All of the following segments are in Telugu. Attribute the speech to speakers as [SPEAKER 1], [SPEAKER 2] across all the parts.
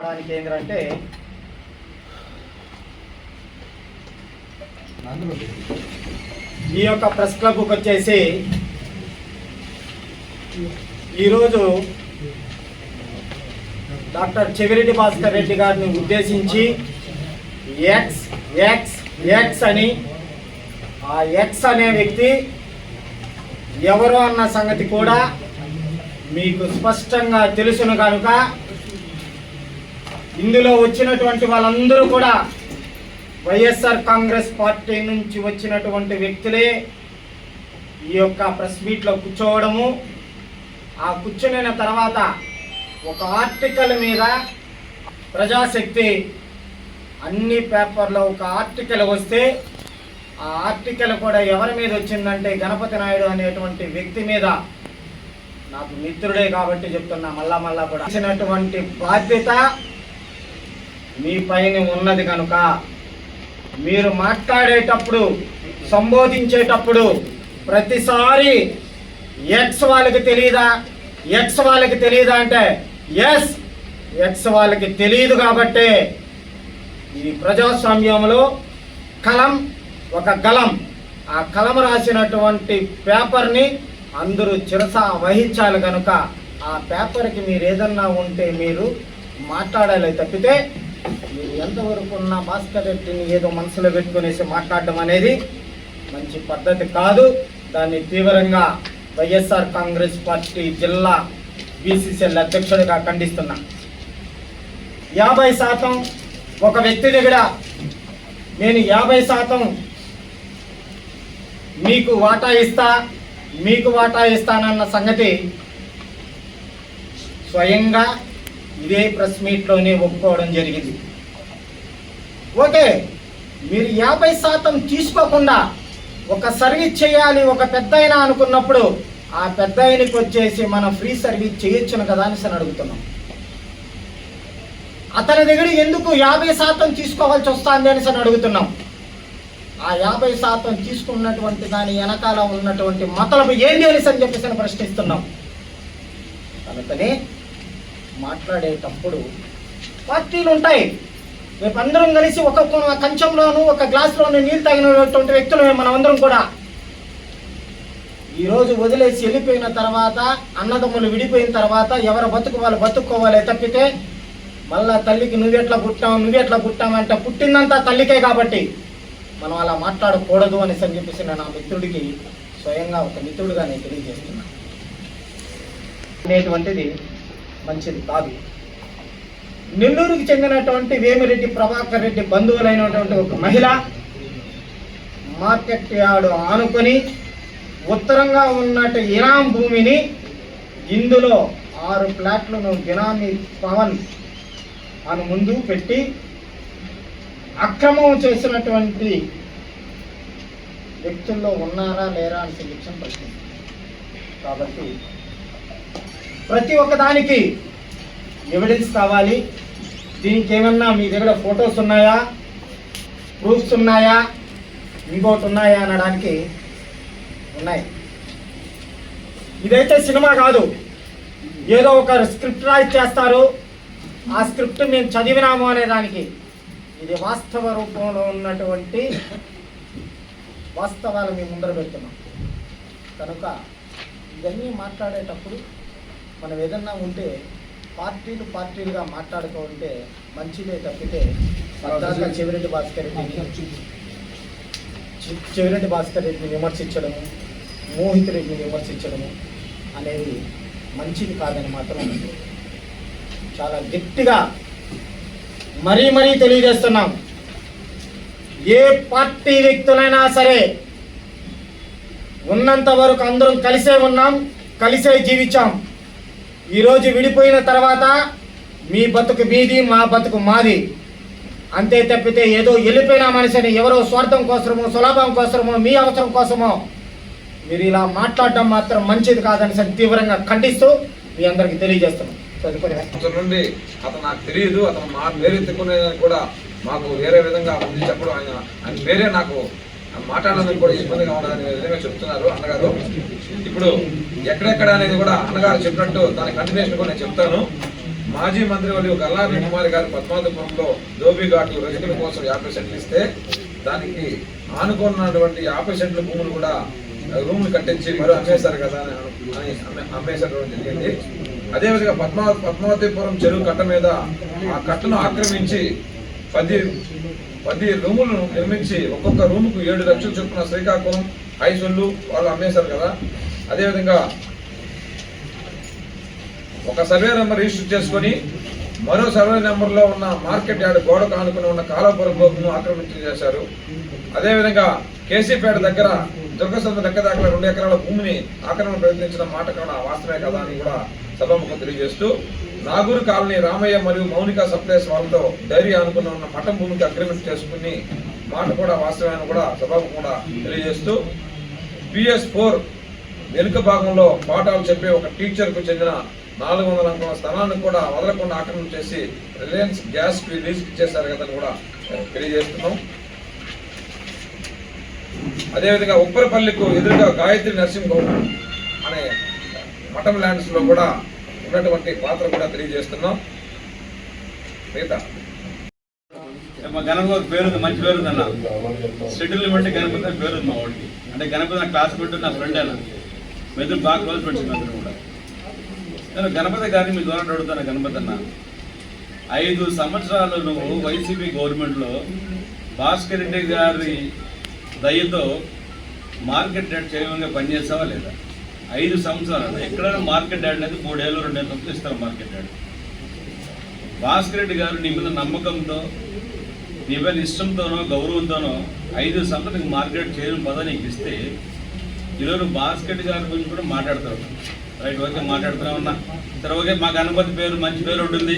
[SPEAKER 1] చెప్పడానికి ఏంటంటే ఈ యొక్క ప్రెస్ క్లబ్కి వచ్చేసి ఈరోజు డాక్టర్ చెవిరెడ్డి భాస్కర్ రెడ్డి గారిని ఉద్దేశించి ఎక్స్ ఎక్స్ ఎక్స్ అని ఆ ఎక్స్ అనే వ్యక్తి ఎవరు అన్న సంగతి కూడా మీకు స్పష్టంగా తెలుసును కనుక ఇందులో వచ్చినటువంటి వాళ్ళందరూ కూడా వైఎస్ఆర్ కాంగ్రెస్ పార్టీ నుంచి వచ్చినటువంటి వ్యక్తులే ఈ యొక్క ప్రెస్ మీట్లో కూర్చోవడము. ఆ కూర్చునిన తర్వాత ఒక ఆర్టికల్ మీద ప్రజాశక్తి అన్ని పేపర్లో ఒక ఆర్టికల్ వస్తే ఆ ఆర్టికల్ కూడా ఎవరి మీద వచ్చిందంటే గణపతి నాయుడు అనేటువంటి వ్యక్తి మీద. నాకు మిత్రుడే కాబట్టి చెప్తున్నా మళ్ళా మళ్ళా కూడా. ఇచ్చినటువంటి బాధ్యత మీ పైన ఉన్నది కనుక మీరు మాట్లాడేటప్పుడు సంబోధించేటప్పుడు ప్రతిసారి ఎక్స్ వాళ్ళకి తెలియదా ఎక్స్ వాళ్ళకి తెలియదా అంటే ఎస్ ఎక్స్ వాళ్ళకి తెలియదు కాబట్టే ఈ ప్రజాస్వామ్యంలో కలం ఒక గలం ఆ కలం రాసినటువంటి పేపర్ని అందరూ చిరస వహించాలి కనుక ఆ పేపర్కి మీరు ఏదన్నా ఉంటే మీరు మాట్లాడాలి తప్పితే ఎంతవరకు ఉన్న భాస్కర్ రెడ్డిని ఏదో మనసులో పెట్టుకునేసి మాట్లాడడం అనేది మంచి పద్ధతి కాదు. దాన్ని తీవ్రంగా వైఎస్ఆర్ కాంగ్రెస్ పార్టీ జిల్లా బీసీసీఎల్ అధ్యక్షుడిగా ఖండిస్తున్నా. యాభై శాతం ఒక వ్యక్తి దగ్గర నేను యాభై శాతం మీకు వాటా ఇస్తా మీకు వాటా ఇస్తానన్న సంగతి స్వయంగా ఇదే ప్రెస్ మీట్లోనే ఒప్పుకోవడం జరిగింది. ఓకే మీరు యాభై శాతం తీసుకోకుండా ఒక సర్వీస్ చేయాలి ఒక పెద్ద అనుకున్నప్పుడు ఆ పెద్ద వచ్చేసి మనం ఫ్రీ సర్వీస్ చేయొచ్చును కదా అని అడుగుతున్నాం. అతని దగ్గర ఎందుకు యాభై శాతం తీసుకోవాల్సి వస్తుంది అని అడుగుతున్నాం. ఆ యాభై శాతం తీసుకున్నటువంటి దాని వెనకాల ఉన్నటువంటి మతలబు ఏంది అనేసి అని చెప్పేసి ప్రశ్నిస్తున్నాం. కనుకనే మాట్లాడేటప్పుడు పార్టీలు ఉంటాయి. రేపు అందరం కలిసి ఒక కొ- కంచంలోను ఒక గ్లాసులోను నీళ్ళు తాగినటువంటి వ్యక్తులు మనం అందరం కూడా. ఈరోజు వదిలేసి వెళ్ళిపోయిన తర్వాత అన్నదమ్ములు విడిపోయిన తర్వాత ఎవరు బతుకు వాళ్ళు బతుక్కోవాలి తప్పితే మళ్ళా తల్లికి నువ్వెట్లా పుట్టావు నువ్వెట్లా పుట్టామంటే పుట్టిందంతా తల్లికే కాబట్టి మనం అలా మాట్లాడకూడదు అనేసి అని చెప్పేసి నేను ఆ మిత్రుడికి స్వయంగా ఒక మిత్రుడిగా నేను తెలియజేస్తున్నాను అనేటువంటిది మంచిది కాదు. నెల్లూరుకు చెందినటువంటి వేమిరెడ్డి ప్రభాకర్ రెడ్డి బంధువులైనటువంటి ఒక మహిళ మార్కెట్ యార్డు ఆనుకొని ఉత్తరంగా ఉన్నట్టు ఇరాం భూమిని ఇందులో ఆరు ప్లాట్లను బినామీ పవన్ అని ముందు పెట్టి అక్రమం చేసినటువంటి వ్యక్తుల్లో ఉన్నారా లేరా అని సెలక్షన్ ప్రశ్న కాబట్టి ప్రతి ఒక్కదానికి ఎవిడెన్స్ కావాలి. దీనికి ఏమన్నా మీ దగ్గర ఫొటోస్ ఉన్నాయా? ప్రూఫ్స్ ఉన్నాయా? ఇంకోటి ఉన్నాయా అనడానికి ఉన్నాయి. ఇదైతే సినిమా కాదు. ఏదో ఒక స్క్రిప్ట్ రాయి చేస్తారు. ఆ స్క్రిప్ట్ మేము చదివినాము అనే దానికి. ఇది వాస్తవ రూపంలో ఉన్నటువంటి వాస్తవాలు మేము ముందర పెడుతున్నాం. కనుక ఇవన్నీ మాట్లాడేటప్పుడు మనం ఏదన్నా ఉంటే పార్టీలు పార్టీలుగా మాట్లాడుకుంటే మంచిదే తప్పితే పద్దాక చెవిరెడ్డి భాస్కర్ రెడ్డిని చెవిరెడ్డి భాస్కర్ రెడ్డిని విమర్శించడము మోహిత్ రెడ్డిని విమర్శించడము అనేది మంచిది కాదని మాత్రం చాలా గట్టిగా మరీ మరీ తెలియజేస్తున్నాం. ఏ పార్టీ వ్యక్తులైనా సరే ఉన్నంత వరకు అందరం కలిసే ఉన్నాం కలిసే జీవించాం. ఈరోజు విడిపోయిన తర్వాత మీ బతుకు మీది మా బతుకు మాది. అంతే తప్పితే ఏదో వెళ్ళిపోయిన మనిషిని ఎవరో స్వార్థం కోసమో సులభం కోసమో మీ అవసరం కోసమో మీరు ఇలా మాట్లాడటం మాత్రం మంచిది కాదని సరి తీవ్రంగా ఖండిస్తూ మీ అందరికి తెలియజేస్తున్నాం.
[SPEAKER 2] నుండి అతను నాకు తెలియదు అతను మా పేరు కూడా మాకు వేరే విధంగా ముందు చెప్పడం ఆయన ఆయన వేరే నాకు మాట్లాడడానికి కూడా ఇబ్బందిగా ఉండదని విధంగా చెప్తున్నారు అన్నగారు. ఇప్పుడు ఎక్కడెక్కడ అనేది కూడా అన్నగారు చెప్పినట్టు దాని కంటిన్యూషన్ కూడా నేను చెప్తాను. మాజీ మంత్రి వాళ్ళు గల్లా కుమారి గారు పద్మావతిపురంలో ధోబీ ఘాటు రజకుల కోసం యాభై సెంట్లు ఇస్తే దానికి ఆనుకున్నటువంటి యాభై సెంట్ల భూములు కూడా రూములు కట్టించి మరో అమ్మేశారు కదా అని అని జరిగింది. అదేవిధంగా పద్మా పద్మావతిపురం చెరువు కట్ట మీద ఆ కట్టను ఆక్రమించి పది పది రూములను నిర్మించి ఒక్కొక్క రూముకు ఏడు లక్షలు చొప్పున శ్రీకాకుళం ఐసొల్లు వాళ్ళు అమ్మేశారు కదా. అదేవిధంగా ఒక సర్వే నెంబర్ రిజిస్టర్ చేసుకొని మరో సర్వే నెంబర్లో ఉన్న మార్కెట్ యార్డ్ గోడకు ఆనుకుని ఉన్న కాలపురం గోపును ఆక్రమించి చేశారు. అదేవిధంగా కేసీపేట దగ్గర దుర్గసంద లెక్క దాకా రెండు ఎకరాల భూమిని ఆక్రమణ ప్రయత్నించిన మాట కన్నా వాస్తవమే కదా అని కూడా సభాముఖం తెలియజేస్తూ నాగూరు కాలనీ రామయ్య మరియు మౌనిక సప్లైస్ వాళ్ళతో డైరీ అనుకున్న ఉన్న మఠం భూమికి అగ్రిమెంట్ చేసుకుని మాట కూడా వాస్తవాన్ని కూడా సభకు కూడా తెలియజేస్తూ పిఎస్ ఫోర్ వెనుక భాగంలో పాఠాలు చెప్పే ఒక టీచర్కు చెందిన నాలుగు వందల అంకల స్థలాన్ని కూడా వదలకుండా ఆక్రమణ చేసి రిలయన్స్ గ్యాస్కి లీజ్ ఇచ్చేశారు కదా అని కూడా తెలియజేస్తున్నాం. అదేవిధంగా ఉప్పరపల్లికు ఎదురుగా గాయత్రి నరసింహ అనే మఠం ల్యాండ్స్లో కూడా ఉన్నటువంటి పాత్ర కూడా తెలియజేస్తున్నాం. మిగతా.
[SPEAKER 3] గణపతి పేరుంది మంచి పేరు ఉంది అన్న. షెడ్యూల్ని బట్టి గణపతి పేరు ఉంది మా వాడికి. అంటే గణపతి నా క్లాస్ పెట్టు నా ఫ్రెండ్ అన్న. మెదడు బాగా క్లోజ్ ఫ్రెండ్స్ మెదడు కూడా. నేను గణపతి గారిని మీ ద్వారా అడుగుతాను గణపతి అన్న. ఐదు సంవత్సరాలు నువ్వు వైసీపీ గవర్నమెంట్లో భాస్కర్ రెడ్డి గారి దయతో మార్కెట్ రేట్ చేయంగా పనిచేస్తావా లేదా? ఐదు సంవత్సరాలు ఎక్కడైనా మార్కెట్ డాడ్ అనేది మూడేళ్ళు రెండేళ్ళు తప్ప ఇస్తారు మార్కెట్ డాడ్ భాస్కర్ రెడ్డి గారు నీ మీద నమ్మకంతో నీ మీద ఇష్టంతోనో గౌరవంతోనో ఐదు సంవత్సరాలకు మార్కెట్ చేయడం పద నీకు ఇస్తే ఈరోజు భాస్కర్ రెడ్డి గారి గురించి కూడా మాట్లాడతారు. రైట్ ఓకే మాట్లాడుతూనే ఉన్నా. సరే ఓకే మా గణపతి పేరు మంచి పేరు ఉంటుంది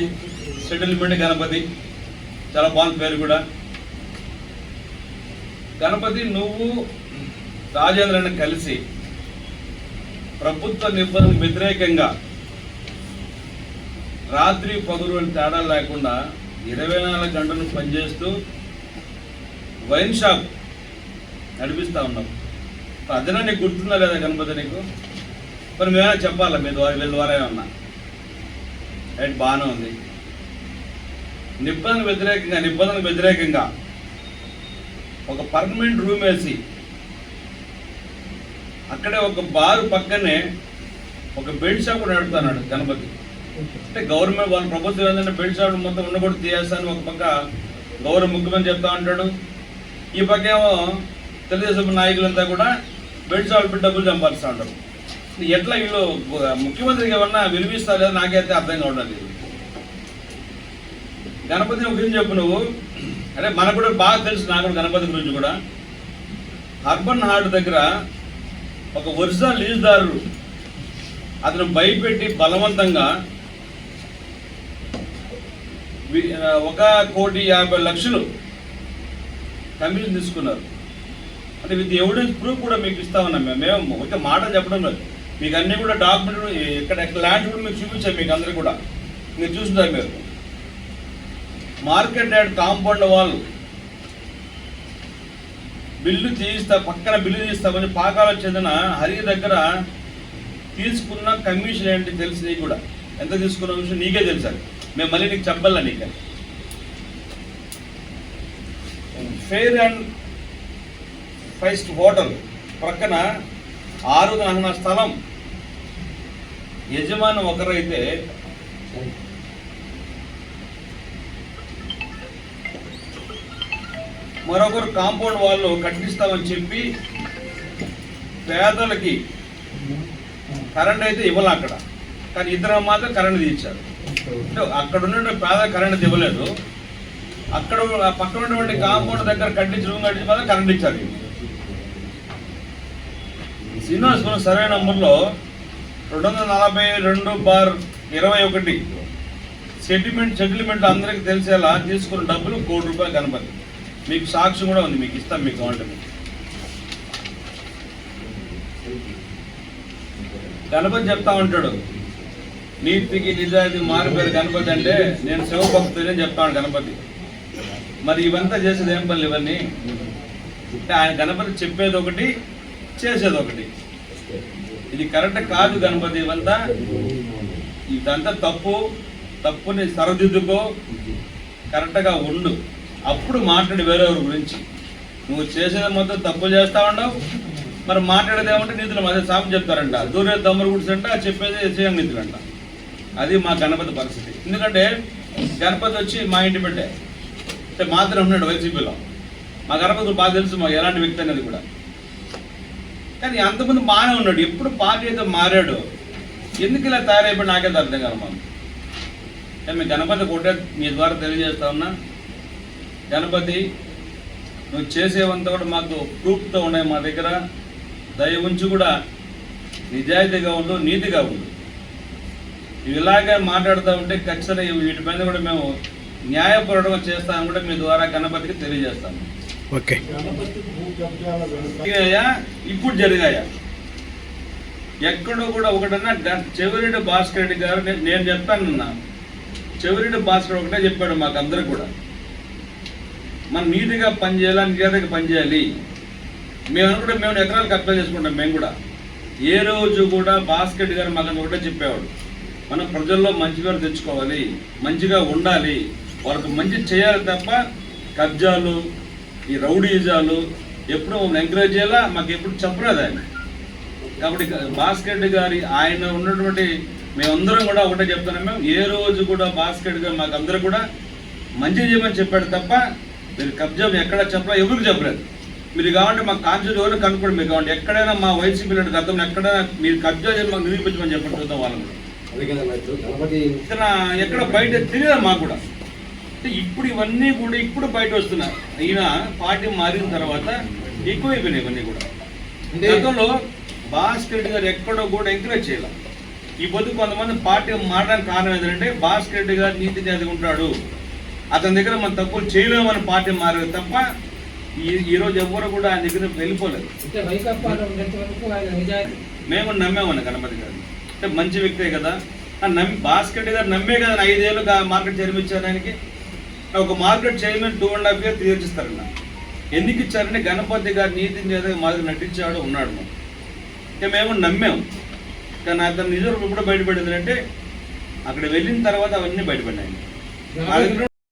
[SPEAKER 3] సెటిల్మెంట్ గణపతి. చాలా బాగుంది పేరు కూడా. గణపతి నువ్వు రాజేంద్రని కలిసి ప్రభుత్వ నిబంధన వ్యతిరేకంగా రాత్రి పగులు తేడా లేకుండా ఇరవై నాలుగు గంటలు పనిచేస్తూ వైన్ షాప్ నడిపిస్తా ఉన్నాం. అదనా నీకు గుర్తుందా లేదా గణపతి నీకు? మరి మేమైనా చెప్పాలా మీ ద్వారా వీళ్ళ ద్వారా ఏమన్నా? రైట్ బాగానే ఉంది. నిబంధన వ్యతిరేకంగా నిబంధనకు వ్యతిరేకంగా ఒక పర్మనెంట్ రూమ్ వేసి అక్కడే ఒక బారు పక్కనే ఒక బెల్ట్ షాప్ కూడా నడుపుతున్నాడు గణపతి. అంటే గవర్నమెంట్ వాళ్ళ ప్రభుత్వం ఏంటంటే బెల్ట్ షాప్ మొత్తం ఉండకూడదు తీయేస్తాను ఒక పక్క గౌరవ ముఖ్యమంత్రి చెప్తా ఉంటాడు. ఈ పక్క ఏమో తెలుగుదేశం నాయకులంతా కూడా బెల్ట్ షాప్ డబ్బులు సంపాదిస్తూ ఉంటారు. ఎట్లా వీళ్ళు ముఖ్యమంత్రికి ఏమన్నా విలువిస్తారు లేదా నాకైతే అర్థం కావడం లేదు గణపతి గురించి చెప్పు నువ్వు. అంటే మనకు కూడా బాగా తెలుసు నాకు కూడా గణపతి గురించి కూడా. అర్బన్ హార్ట్ దగ్గర ఒక ఒరిజినల్ లీజుదారు అతను భయపెట్టి బలవంతంగా వి- ఒక కోటి యాభై లక్షలు కమిషన్ తీసుకున్నారు. అంటే విత్ ఎవిడెన్స్ ప్రూఫ్ కూడా మీకు ఇస్తా ఉన్నాం మేము. మేము ఒక మాట చెప్పడం లేదు. మీకు అన్ని కూడా డాక్యుమెంట్ ఇక్కడ ఎక్కడ ల్యాండ్ కూడా మీకు చూపించాం మీకు అందరికీ కూడా. మీరు చూస్తున్నారు మీరు. మార్కెట్ యార్డ్ కాంపౌండ్ వాళ్ళు బిల్లు తీయిస్తా పక్కన బిల్లు తీస్తామని పాకాలకు చెందిన హరి దగ్గర తీసుకున్న కమిషన్ ఏంటి తెలుసు నీకు కూడా? ఎంత తీసుకున్న విషయం నీకే తెలుసా మేము మళ్ళీ నీకు చెప్పాలా నీకే? ఫెయిర్ అండ్ ఫైస్ట్ హోటల్ ప్రక్కన ఆరు గంటల స్థలం. యజమాని ఒకరైతే మరొకరు కాంపౌండ్ వాళ్ళు కట్టిస్తామని చెప్పి పేదలకి కరెంట్ అయితే ఇవ్వాలి అక్కడ. కానీ ఇద్దరు మాత్రం కరెంట్ తీర్చారు అంటే అక్కడ ఉన్న పేద కరెంట్ ఇవ్వలేదు. అక్కడ ఆ పక్కన ఉన్నటువంటి కాంపౌండ్ దగ్గర కట్టించి రూమ్ కట్టించి మాత్రం కరెంట్ ఇచ్చారు. శ్రీనివాసపురం సర్వే నంబర్లో రెండు వందల నలభై రెండు బార్ ఇరవై ఒకటి. సెటిల్మెంట్ సెటిల్మెంట్ అందరికీ తెలిసేలా తీసుకున్న డబ్బులు కోటి రూపాయలు గణపతి మీకు సాక్షి కూడా ఉంది మీకు ఇస్తాం మీకు కావాలంటే గణపతి చెప్తా ఉంటాడు నీతికి నిజాయితీ మారిపోయారు గణపతి అంటే నేను శివభక్తుని చెప్తాను గణపతి. మరి ఇవంతా చేసేది ఏం పనులు ఇవన్నీ? అంటే ఆయన గణపతి చెప్పేది ఒకటి చేసేది ఒకటి. ఇది కరెక్ట్ కాదు గణపతి ఇవంతా. ఇదంతా తప్పు తప్పుని సరిదిద్దుకో కరెక్ట్గా ఉండు. అప్పుడు మాట్లాడి వేరేవారి గురించి. నువ్వు చేసేది మొత్తం తప్పు చేస్తా ఉండవు. మరి మాట్లాడేది ఏమంటే నీతులు మధ్య సామెత చెప్తారంట. దూరే తమ్ముడు గుడిసంట చెప్పేది చేయం అంట అది మా గణపతి పరిస్థితి. ఎందుకంటే గణపతి వచ్చి మా ఇంటి బిడ్డే. అంటే మాత్రం ఉన్నాడు వైసీపీలో. మా గణపతి బాగా తెలుసు మా ఎలాంటి వ్యక్తి అనేది కూడా. కానీ అంతకుముందు బాగానే ఉన్నాడు. ఎప్పుడు పార్టీ అయితే మారాడు ఎందుకు ఇలా తయారైపోయి నాకైతే అర్థం కాదు మాకు. మీ గణపతి కొట్టే మీ ద్వారా తెలియజేస్తా ఉన్నా గణపతి నువ్వు చేసేవంతా కూడా మాకు ప్రూఫ్తో ఉన్నాయి మా దగ్గర. దయ ఉంచి కూడా నిజాయితీగా ఉండు నీతిగా ఉండు. ఇవి ఇలాగే మాట్లాడుతూ ఉంటే ఖచ్చితంగా ఇవి వీటిపైన కూడా మేము న్యాయపూర్వకంగా చేస్తామని కూడా మీ ద్వారా గణపతికి తెలియజేస్తాము
[SPEAKER 4] ఓకే.
[SPEAKER 3] ఇప్పుడు జరిగాయా? ఎక్కడో కూడా ఒకటన్నా చెవిరెడ్డి భాస్కర్ రెడ్డి గారు నేను చెప్తానన్నా. చెవిరెడ్డి భాస్కర్ ఒకటే చెప్పాడు మాకు అందరికి కూడా. మనం నీతిగా పనిచేయాలి నిజాతగా పనిచేయాలి మేము అనుకుంటే మేము ఎకరాలు అప్లై చేసుకుంటాం మేము కూడా. ఏ రోజు కూడా భాస్కర్ గారు మాకు ఒకటే చెప్పేవాడు. మనం ప్రజల్లో మంచి పేరు తెచ్చుకోవాలి మంచిగా ఉండాలి. వాళ్ళకు మంచి చేయాలి తప్ప కబ్జాలు ఈ రౌడీజాలు ఎప్పుడు మమ్మల్ని ఎంకరేజ్ చేయాలా? మాకు ఎప్పుడు చెప్పలేదు ఆయన. కాబట్టి భాస్కర్ గారి ఆయన ఉన్నటువంటి మేమందరం కూడా ఒకటే చెప్తున్నాం మేము. ఏ రోజు కూడా భాస్కర్ గారు మాకు అందరూ కూడా మంచి చేయమని చెప్పాడు తప్ప మీరు కబ్జా ఎక్కడ చెప్పలేదు ఎవరికి చెప్పలేదు మీరు కావాలంటే మా కాన్స్టిట్యూట్ ఎవరు కనుక్కోండి మీరు కావాలంటే ఎక్కడైనా మా వైసీపీ గతంలో ఎక్కడైనా మీరు కబ్జా చేసి మాకు నిరూపించమని చెప్పండి చూద్దాం వాళ్ళని ఇతన ఎక్కడ బయట తెలియదు మాకు కూడా. అంటే ఇప్పుడు ఇవన్నీ కూడా ఇప్పుడు బయట వస్తున్నాయి. ఈయన పార్టీ మారిన తర్వాత ఎక్కువైపోయినాయి ఇవన్నీ కూడా. గతంలో భాస్కర్ రెడ్డి గారు ఎక్కడో కూడా ఎంకరేజ్ చేయాలి. ఈ పొద్దు కొంతమంది పార్టీ మారడానికి కారణం ఏంటంటే భాస్కర్ రెడ్డి గారు నీతి జాతి ఉంటాడు. అతని దగ్గర మనం తప్పులు చేయలేమని పార్టీ మారారు తప్ప ఈ ఈరోజు ఎవ్వరు కూడా ఆయన దగ్గర వెళ్ళిపోలేదు. మేము నమ్మామని గణపతి గారు అంటే మంచి వ్యక్తే కదా. ఆ నమ్మి భాస్కర్ గారు నమ్మే కదా ఐదేళ్ళు మార్కెట్ చైర్మన్ ఆయనకి ఒక market chairman two and half year three years ఇస్తారన్న. ఎందుకు ఇచ్చారంటే గణపతి గారు నీతి చేత మా దగ్గర నటించాడు ఉన్నాడు. మాకు అంటే మేము నమ్మాము కానీ అతను నిజం ఎప్పుడు బయటపడింది అంటే అక్కడ వెళ్ళిన తర్వాత అవన్నీ బయటపడినాయి.